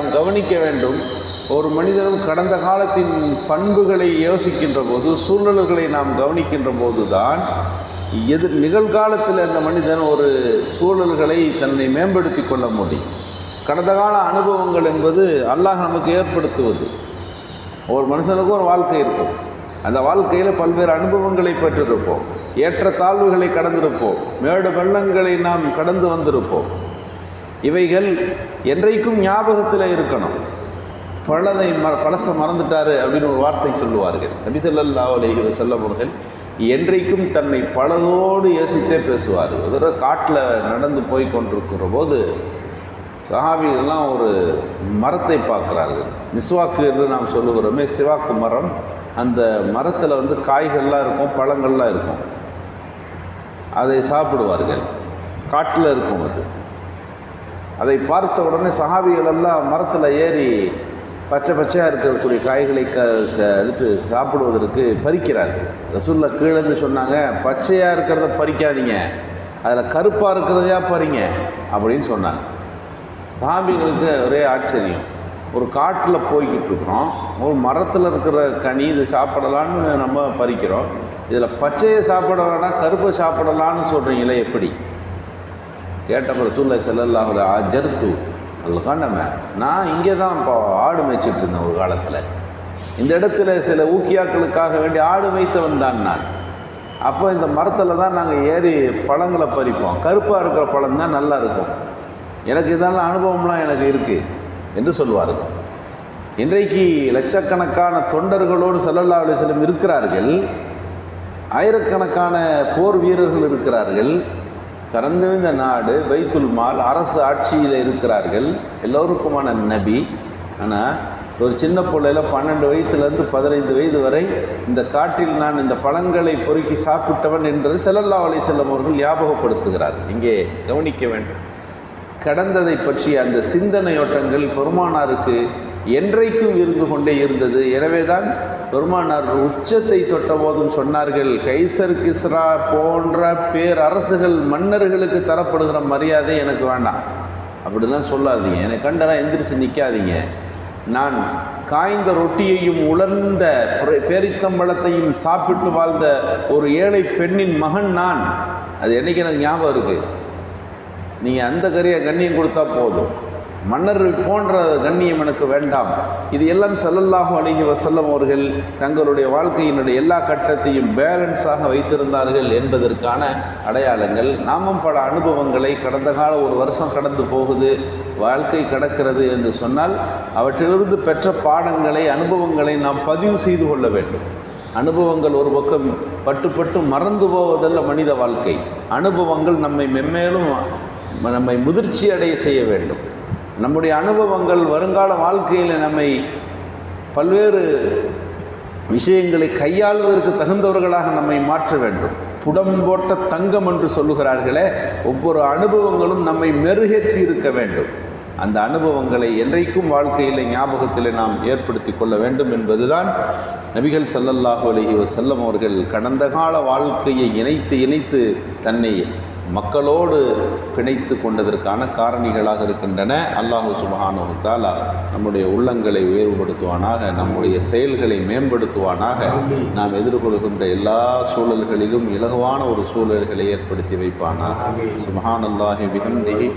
நாம் கவனிக்க வேண்டும் ஒரு மனிதனும் கடந்த காலத்தின் பண்புகளை யோசிக்கின்ற போது சூழ்நிலைகளை நாம் கவனிக்கின்ற போதுதான் எதிர் நிகழ்காலத்தில் அந்த மனிதன் ஒரு சூழல்களை தன்னை மேம்படுத்தி கொள்ள முடியும். கடந்த கால அனுபவங்கள் என்பது அல்லாஹ் நமக்கு ஏற்படுத்துவது. ஒரு மனுஷனுக்கும் ஒரு வாழ்க்கை இருக்கும். அந்த வாழ்க்கையில் பல்வேறு அனுபவங்களை பெற்றிருப்போம். ஏற்ற தாழ்வுகளை கடந்திருப்போம். மேடு வெள்ளங்களை நாம் கடந்து வந்திருப்போம். இவைகள் என்றைக்கும் ஞாபகத்தில் இருக்கணும். பழதை ம பழச மறந்துட்டாரு அப்படின்னு ஒரு வார்த்தை சொல்லுவார்கள். நபி ஸல்லல்லாஹு அலைஹி அவர்கள் என்றைக்கும் தன்னை பழதோடு யோசித்தே பேசுவார் ஒரு தடவை காட்டில் நடந்து போய் கொண்டிருக்கிற போது சஹாபிகள்லாம் ஒரு மரத்தை பார்க்குறார்கள். மிஸ்வாக்கு என்று நாம் சொல்லுகிறோமே சிவாக்கு மரம். அந்த மரத்தில் வந்து காய்கள்லாம் இருக்கும் பழங்கள்லாம் இருக்கும். அதை சாப்பிடுவார்கள். காட்டில் இருக்கும் அது. அதை பார்த்த உடனே சஹாபிகள் எல்லாம் மரத்தில் ஏறி பச்சை பச்சையாக இருக்கக்கூடிய காய்களை க க எடுத்து சாப்பிடுவதற்கு பறிக்கிறார்கள். ரசூலில் கீழேருந்து சொன்னாங்க பச்சையாக இருக்கிறத பறிக்காதீங்க. அதில் கருப்பாக இருக்கிறதையா பறிங்க அப்படின்னு சொன்னாங்க. சாமிகளுக்கு ஒரே ஆச்சரியம். ஒரு காட்டில் போய்கிட்டு இருக்கிறோம். ஒரு மரத்தில் இருக்கிற கனி இது சாப்பிடலான்னு நம்ம பறிக்கிறோம். இதில் பச்சையை சாப்பிட வேணாம் கருப்பை சாப்பிடலான்னு சொல்கிறீங்களே எப்படி? கேட்டப்ப சூழ்நிலை செல்லல்லாஹுல அஜர்த்து அல்லகாண்டம நான் இங்கே தான் இப்போ ஆடு மேய்ச்சிட்டு இருந்தேன் ஒரு காலத்தில். இந்த இடத்துல சில ஊக்கியாக்களுக்காக வேண்டி ஆடு மேய்த்தவன் தான் நான். அப்போ இந்த மரத்தில் தான் நாங்கள் ஏறி பழங்களை பறிப்போம். கருப்பாக இருக்கிற பழம் தான் நல்லா இருக்கும். எனக்கு இதெல்லாம் அனுபவம்லாம் எனக்கு இருக்குது என்று சொல்வார்கள். இன்றைக்கு லட்சக்கணக்கான தொண்டர்களோடு சல்லல்லா அலிஸ்லம் இருக்கிறார்கள். ஆயிரக்கணக்கான போர் வீரர்கள் இருக்கிறார்கள். கடந்திருந்த நாடு பைத்துல் மால் அரசு ஆட்சியில் இருக்கிறார்கள். எல்லோருக்குமான நபி. ஆனால் ஒரு சின்ன பிள்ளையில் பன்னெண்டு வயசுலேருந்து பதினைந்து வயது வரை இந்த காட்டில் நான் இந்த பழங்களை பொறுக்கி சாப்பிட்டவன் என்றது செல்லல்லா அலிசல்லம் அவர்கள் ஞாபகப்படுத்துகிறார். இங்கே கவனிக்க வேண்டும். கடந்ததை பற்றிய அந்த சிந்தனையோட்டங்கள் பெருமானாருக்கு என்றைக்கும் இருந்து கொண்டே இருந்தது. எனவே தான் பெருமானார் உச்சத்தை தொட்ட போதும் சொன்னார்கள் கைசர் கிஸ்ரா போன்ற பேரரசுகள் மன்னர்களுக்கு தரப்படுகிற மரியாதை எனக்கு வேண்டாம். அப்படிலாம் சொல்லாதீங்க. என்னை கண்டெல்லாம் எந்திரிச்சு நிற்காதீங்க நான் காய்ந்த ரொட்டியையும் உலர்ந்த பெ- பேரித்தம்பழத்தையும் சாப்பிட்டு வாழ்ந்த ஒரு ஏழை பெண்ணின் மகன் நான். அது என்னைக்கு எனக்கு ஞாபகம் இருக்குது நீங்கள் அந்த கரியை கண்ணியம் கொடுத்தா போதும். மன்னர் போன்ற கண்ணியம் எனக்கு வேண்டாம். இது எல்லாம் ஸல்லல்லாஹு அணுகி வசல்லம் அவர்கள் தங்களுடைய வாழ்க்கையினுடைய எல்லா கட்டத்தையும் பேலன்ஸாக வைத்திருந்தார்கள் என்பதற்கான அடையாளங்கள். நாமும் பல அனுபவங்களை கடந்த கால ஒரு வருஷம் கடந்து போகுது வாழ்க்கை கடக்கிறது என்று சொன்னால் அவற்றிலிருந்து பெற்ற பாடங்களை அனுபவங்களை நாம் பதிவு செய்து கொள்ள வேண்டும். அனுபவங்கள் ஒரு பக்கம் பட்டு பட்டு மறந்து போவதல்ல மனித வாழ்க்கை. அனுபவங்கள் நம்மை மென்மேலும் நம்மை முதிர்ச்சி அடைய செய்ய வேண்டும். நம்முடைய அனுபவங்கள் வருங்கால வாழ்க்கையில் நம்மை பல்வேறு விஷயங்களை கையாளுவதற்கு தகுந்தவர்களாக நம்மை மாற்ற வேண்டும். புடம் போட்ட தங்கம் என்று சொல்லுகிறார்களே ஒவ்வொரு அனுபவங்களும் நம்மை மெருகேற்றி இருக்க வேண்டும். அந்த அனுபவங்களை என்றைக்கும் வாழ்க்கையில் ஞாபகத்தில் நாம் ஏற்படுத்தி கொள்ள வேண்டும் என்பதுதான் நபிகள் சல்லல்லாஹு அலஹி வசல்லம் அவர்கள் கடந்த கால வாழ்க்கையை இணைத்து இணைத்து தன்னை மக்களோடு பிணைத்து கொண்டதற்கான காரணிகளாக இருக்கின்றன. அல்லாஹு சுபஹானு தாலா நம்முடைய உள்ளங்களை உயர்வுபடுத்துவானாக நம்முடைய செயல்களை மேம்படுத்துவானாக நாம் எதிர்கொள்கின்ற எல்லா சூழல்களிலும் இலகுவான ஒரு சூழல்களை ஏற்படுத்தி வைப்பானாக. சுபஹான் அல்லாஹி பிஹம்திஹி.